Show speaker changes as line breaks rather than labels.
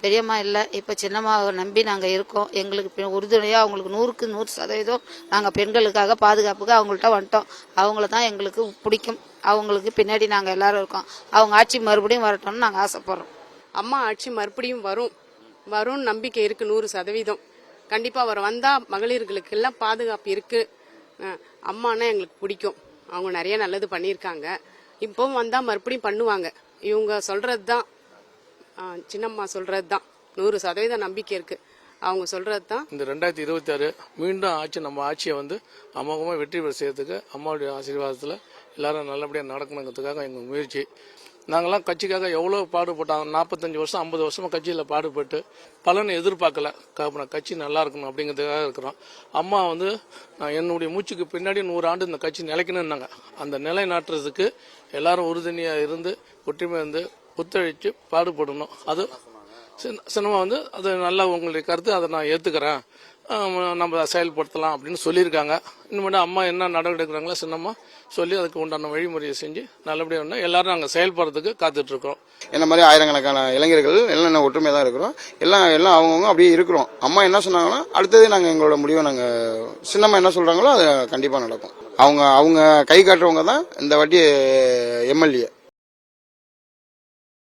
பெரியம்மா இல்லை. இப்போ சின்னம்மாவை நம்பி நாங்கள் இருக்கோம். எங்களுக்கு பெ- உறுதுணையாக அவங்களுக்கு நூறுக்கு நூறு சதவீதம் நாங்கள் பெண்களுக்காக பாதுகாப்புக்கு அவங்கள்ட்ட வந்துட்டோம். அவங்கள தான் எங்களுக்கு பிடிக்கும். அவங்களுக்கு பின்னாடி நாங்கள் எல்லாரும் இருக்கோம். அவங்க ஆட்சி மறுபடியும் வரட்டோம்னு நாங்கள் ஆசைப்பட்றோம்.
அம்மா ஆட்சி மறுபடியும் வரும். வரும்னு நம்பிக்கை இருக்கு நூறு சதவீதம். கண்டிப்பாக அவர் வந்தால் மகளிர்களுக்கு எல்லாம் பாதுகாப்பு இருக்கு. அம்மானா எங்களுக்கு பிடிக்கும். அவங்க நிறைய நல்லது பண்ணியிருக்காங்க. இப்போவும் வந்தால் மறுபடியும் பண்ணுவாங்க. இவங்க சொல்றது தான் சின்னம்மா சொல்றது தான் நூறு சதவீதம் நம்பிக்கை இருக்கு. அவங்க சொல்றது தான்
இந்த ரெண்டாயிரத்தி இருபத்தி ஆறு மீண்டும் ஆட்சி நம்ம ஆட்சியை வந்து அமோகமாக வெற்றி பெற செய்யறதுக்கு அம்மாவுடைய ஆசீர்வாதத்தில் எல்லாரும் நல்லபடியாக நடக்கணுங்கிறதுக்காக எங்கள் முயற்சி. நாங்களாம் கட்சிக்காக எவ்வளோ பாடுபட்டோம் நாற்பத்தஞ்சு வருஷம் ஐம்பது வருஷமாக கட்சியில் பாடுபட்டு பலனை எதிர்பார்க்கல. காரணம் கட்சி நல்லா இருக்கணும் அப்படிங்கிறதுக்காக இருக்கிறோம். அம்மா வந்து நான் என்னுடைய மூச்சுக்கு பின்னாடி நூறு ஆண்டு இந்த கட்சி நிலைக்கணும்னாங்க. அந்த நிலை நாட்டுறதுக்கு எல்லாரும் உறுதுணையாக இருந்து ஒற்றுமை இருந்து ஒத்துழைச்சு பாடுபடணும். அது சின்ன- சினிமா வந்து அது நல்லா உங்களுடைய கருத்து அதை நான் ஏற்றுக்கிறேன் நம்ம செயல்படுத்தலாம் அப்படின்னு சொல்லியிருக்காங்க. இனிமேட்டு அம்மா என்ன நடவடிக்கை எடுக்கிறாங்களோ சின்னம்மா சொல்லி அதுக்கு உண்டான வழிமுறையை செஞ்சு நல்லபடியாக ஒன்று எல்லாரும் நாங்கள் செயல்படுறதுக்கு காத்துட்ருக்கோம்.
என்ன மாதிரி ஆயிரக்கணக்கான இளைஞர்கள் எல்லாம் என்ன ஒற்றுமையாக தான் இருக்கிறோம். எல்லாம் எல்லாம் அவங்கவுங்க அப்படியே இருக்கிறோம். அம்மா என்ன சொன்னாங்கன்னா அடுத்தது நாங்கள் எங்களோட முடிவை நாங்கள் சின்னம்மா என்ன சொல்கிறாங்களோ அது கண்டிப்பாக நடக்கும். அவங்க அவங்க கை காட்டுறவங்க தான் இந்த வாட்டி எம்எல்ஏ.